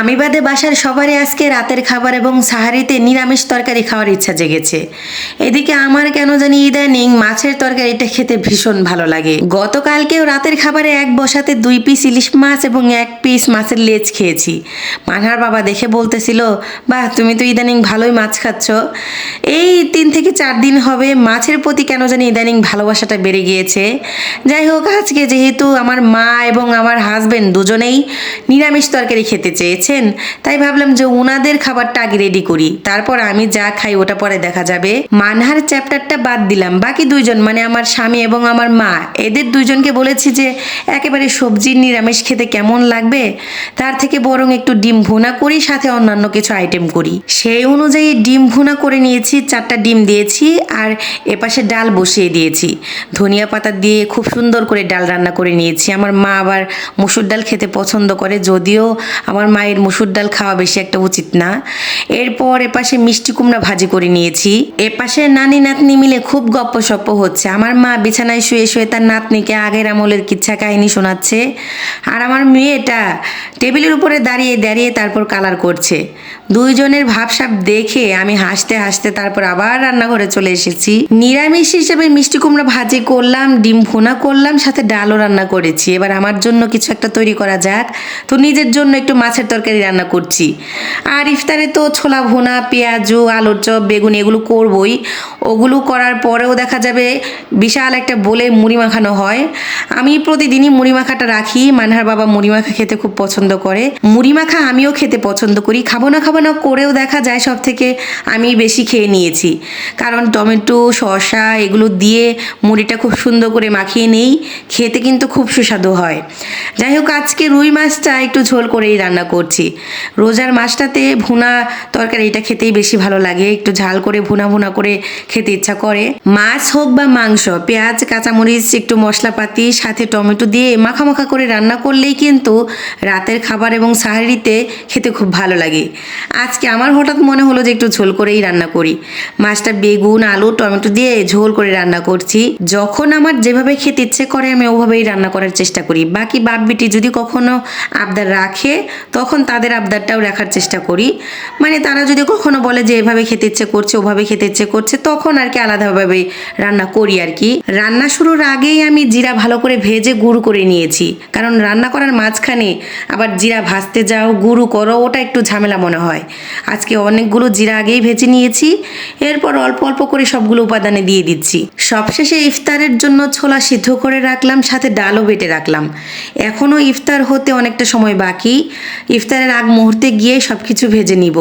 আমি বাদে বাসার সবারই আজকে রাতের খাবার এবং সাহারিতে নিরামিষ তরকারি খাওয়ার ইচ্ছা জেগেছে। এদিকে আমার কেন জানি ইদানিং মাছের তরকারিটা খেতে ভীষণ ভালো লাগে। গতকালকেও রাতের খাবারে এক বসাতে দুই পিস ইলিশ মাছ এবং এক পিস মাছের লেজ খেয়েছি। মানহার বাবা দেখে বলতেছিল, বাহ, তুমি তো ইদানিং ভালোই মাছ খাচ্ছ। এই তিন থেকে চার দিন হবে মাছের প্রতি কেন জানি ইদানিং ভালোবাসাটা বেড়ে গিয়েছে। যাই হোক, আজকে যেহেতু আমার মা এবং আমার হাজবেন্ড দুজনেই নিরামিষ তরকারি খেতে চেয়েছেন তাই ভাবলাম যে ওনাদের খাবারটা আগে রেডি করি। তারপর আমি যা খাই ওটা পরে দেখা যাবে। মানহার চ্যাপ্টারটা বাদ দিলাম। বাকি দুইজন মানে আমার স্বামী এবং আমার মা, এদের দুইজনকে বলেছি যে একেবারে সবজির নিরামিষ খেতে কেমন লাগবে? তার থেকে বরং একটু ডিম ভুনা করি, সাথে অন্যান্য কিছু আইটেম করি। সেই অনুযায়ী ডিম ভুনা করে নিয়েছি, চারটা ডিম দিয়েছি, আর এপাশে ডাল বসিয়ে দিয়েছি। ধনিয়া পাতা দিয়ে খুব সুন্দর করে ডাল রান্না করে নিয়েছি। আমার মা আবার মুসুর ডাল খেতে পছন্দ করে, যদিও আমার মায়ের মুসুর ডাল খাওয়া বেশি একটা উচিত না। এরপর এপাশে মিষ্টি কুমড়া ভাজি করে নিয়েছি। এপাশে নানি নাতনি মিলে খুব গপ্প সপ্প হচ্ছে। আমার মা বিছানায় শুয়ে শুয়ে তার নাতনিকে আগের আমলের কিচ্ছা কাহিনী শোনাচ্ছে। আর আমার মেয়েটা টেবিলের উপরে দাঁড়িয়ে দাঁড়িয়ে তারপর কালার করছে। দুইজনের ভাবসাব দেখে আমি হাসতে হাসতে তারপর আবার রান্নাঘরে চলে এসেছি। নিরামিষ হিসেবে মিষ্টি কুমড়া ভাজি করলাম, ডিম ভুনা করলাম, সাথে ডালও রান্না করেছি। এবার আমার জন্য কিছু একটা তৈরি করা যাক। তো নিজের জন্য একটু মাছের তরকারি রান্না করছি। আর ইফতারে তো ছোলা ভুনা, পেঁয়াজু, আলুর চপ, বেগুন এগুলো করবই। ওগুলো করার পরেও দেখা যাবে বিশাল একটা বলে মুড়ি মাখানো হয়। আমি প্রতিদিনই মুড়ি মাখাটা রাখি। মানহার বাবা মুড়ি মাখা খেতে খুব পছন্দ করে। মুড়ি মাখা আমিও খেতে পছন্দ করি। খাব না খাব না করেও দেখা যায় সব থেকে আমি বেশি খেয়ে নিয়েছি। কারণ টমেটো, শসা এগুলো দিয়ে মুড়িটা খুব সুন্দর করে মাখিয়ে নেই। খেতে কিন্তু খুব সুস্বাদু হয়। যাই হোক, আজকে রুই মাছটা একটু ঝোল করেই রান্না করছি। রোজার মাছটাতে ভুনা তরকারি এটা খেতেই বেশি ভালো লাগে। একটু ঝাল করে ভুনা ভুনা করে খেতে ইচ্ছা করে। মাছ হোক বা মাংস, পেঁয়াজ, কাঁচামরিচ, একটু মশলাপাতি, সাথে টমেটো দিয়ে মাখা মাখা করে রান্না করলেই কিন্তু রাতের খাবার এবং সাহারিতে খেতে খুব ভালো লাগে। আজকে আমার হঠাৎ মনে হলো যে একটু ঝোল করেই রান্না করি। মাছটা বেগুন, আলু, টমেটো দিয়ে ঝোল করে রান্না করছি। যখন আমার যেভাবে খেতে ইচ্ছে করে আমি ওভাবেই রান্না করার চেষ্টা করি। বাকি বাপ বিটি যদি কখনো আবদার রাখে তখন তাদের আবদারটাও রাখার চেষ্টা করি। মানে তারা যদি কখনো বলে যে, এভাবে খেতে ইচ্ছে করছে, ওভাবে খেতে ইচ্ছে করছে, তখন আর কি আলাদাভাবে রান্না করি আর কি। রান্না শুরুর আগেই আমি জিরা ভালো করে ভেজে গুঁড়ো করে নিয়েছি। কারণ রান্না করার মাঝখানে আবার জিরা ভাজতে যাও, গুঁড়ো করো, ওটা একটু ঝামেলা মনে হয়। আজকে অনেকগুলো জিরা আগেই ভেজে নিয়েছি। এরপর অল্প অল্প করে সবগুলো উপাদানে দিয়ে দিচ্ছি। সবশেষে ইফতারের জন্য ছোলা সিদ্ধ করে রাখলাম, সাথে ডালও বেটে রাখলাম। এখনও ইফতার হতে অনেকটা সময় বাকি। ইফতারের আগ মুহূর্তে গিয়ে সব কিছু ভেজে নিব।